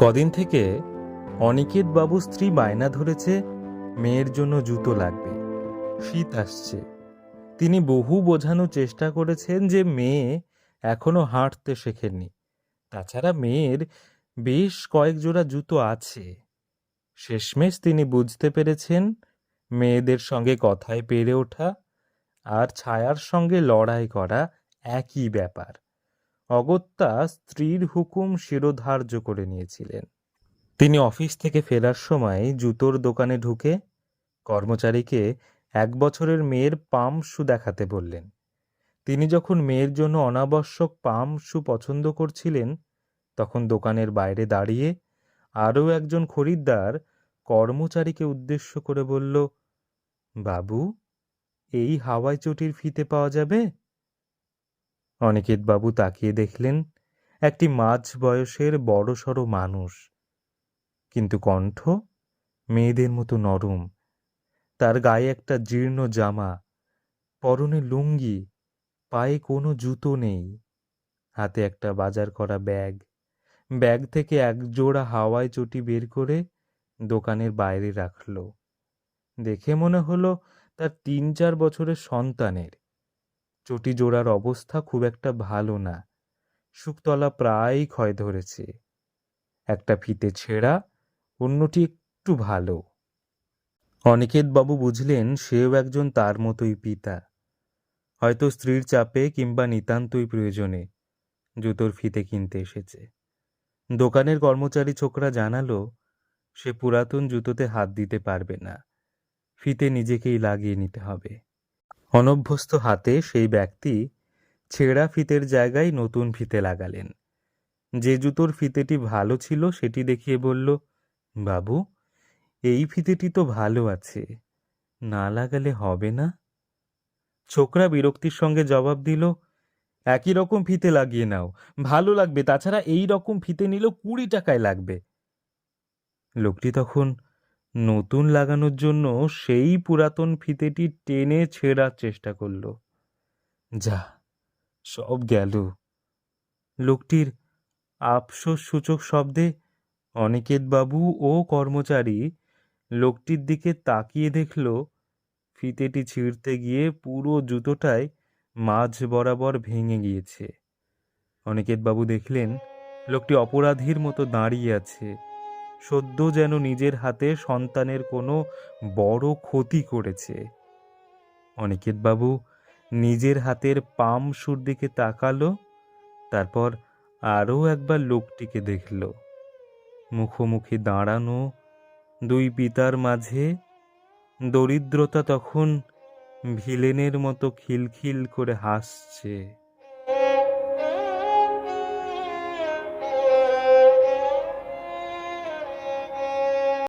কদিন থেকে অনিকেত বাবু স্ত্রী বায়না ধরেছে, মেয়ের জন্য জুতো লাগবে। শীত আসছে। তিনি বহু বোঝানোর চেষ্টা করেছেন যে মেয়ে এখনও হাঁটতে শেখেননি। তাছাড়া মেয়ের বেশ কয়েক জোড়া জুতো আছে। শেষমেশ তিনি বুঝতে পেরেছেন, মেয়েদের সঙ্গে কথায় পেরে ওঠা আর ছায়ার সঙ্গে লড়াই করা একই ব্যাপার। অগত্যা স্ত্রীর হুকুম শিরোধার্য করে নিয়েছিলেন। তিনি অফিস থেকে ফেরার সময় জুতোর দোকানে ঢুকে কর্মচারীকে এক বছরের মেয়ের পাম শু দেখাতে বললেন। তিনি যখন মেয়ের জন্য অনাবশ্যক পাম শু পছন্দ করছিলেন, তখন দোকানের বাইরে দাঁড়িয়ে আরও একজন খরিদ্দার কর্মচারীকে উদ্দেশ্য করে বলল, বাবু, এই হাওয়াই চটির ফিতে পাওয়া যাবে? অনিকেত বাবু তাকিয়ে দেখলেন একটি মাঝ বয়সের বড়সড় মানুষ। কিন্তু কণ্ঠ মেয়েদের মতো নরম। তার গায়ে একটা জীর্ণ জামা, পরনে লুঙ্গি, পায়ে কোনো জুতো নেই। হাতে একটা বাজার করা ব্যাগ। ব্যাগ থেকে এক জোড়া হাওয়াই চটি বের করে দোকানের বাইরে রাখল। দেখে মনে হলো তার তিন চার বছরের সন্তানের। চটি জোড়ার অবস্থা খুব একটা ভালো না। শুকতলা প্রায় ক্ষয় ধরেছে। একটা ফিতে ছেঁড়া, অন্যটি একটু ভালো। বাবু বুঝলেন সেও একজন তার মতোই পিতা। হয়তো স্ত্রীর চাপে কিংবা নিতান্তই প্রয়োজনে জুতোর ফিতে কিনতে এসেছে। দোকানের কর্মচারী ছোকরা জানালো, সে পুরাতন জুতোতে হাত দিতে পারবে না। ফিতে নিজেকেই লাগিয়ে নিতে হবে। অনভ্যস্ত হাতে সেই ব্যক্তি ছেঁড়া ফিতের জায়গায় নতুন ফিতে লাগালেন। যে জুতোর ফিতেটি ভালো ছিল সেটি দেখিয়ে বলল, বাবু, এই ফিতেটি তো ভালো আছে, না লাগালে হবে না? ছোকরা বিরক্তির সঙ্গে জবাব দিল, একই রকম ফিতে লাগিয়ে নাও, ভালো লাগবে। তাছাড়া এই রকম ফিতে নিল কুড়ি টাকায় লাগবে। লোকটি তখন নতুন লাগানোর জন্য সেই পুরাতন ফিতেটি টেনে ছেঁড়ার চেষ্টা করল। যা, সব গেল। লোকটির আফসোস সূচক শব্দে অনিকেতবাবু ও কর্মচারী লোকটির দিকে তাকিয়ে দেখল, ফিতেটি ছিঁড়তে গিয়ে পুরো জুতোটায় মাঝ বরাবর ভেঙে গিয়েছে। অনিকেতবাবু দেখলেন, লোকটি অপরাধীর মতো দাঁড়িয়ে আছে। সদ্য যেন নিজের হাতে সন্তানের কোনো বড় ক্ষতি করেছে। অনিকেতবাবু নিজের হাতের পাম সুর দিকে তাকালো, তারপর আরও একবার লোকটিকে দেখল। মুখোমুখি দাঁড়ানো দুই পিতার মাঝে দরিদ্রতা তখন ভিলেনের মতো খিলখিল করে হাসছে।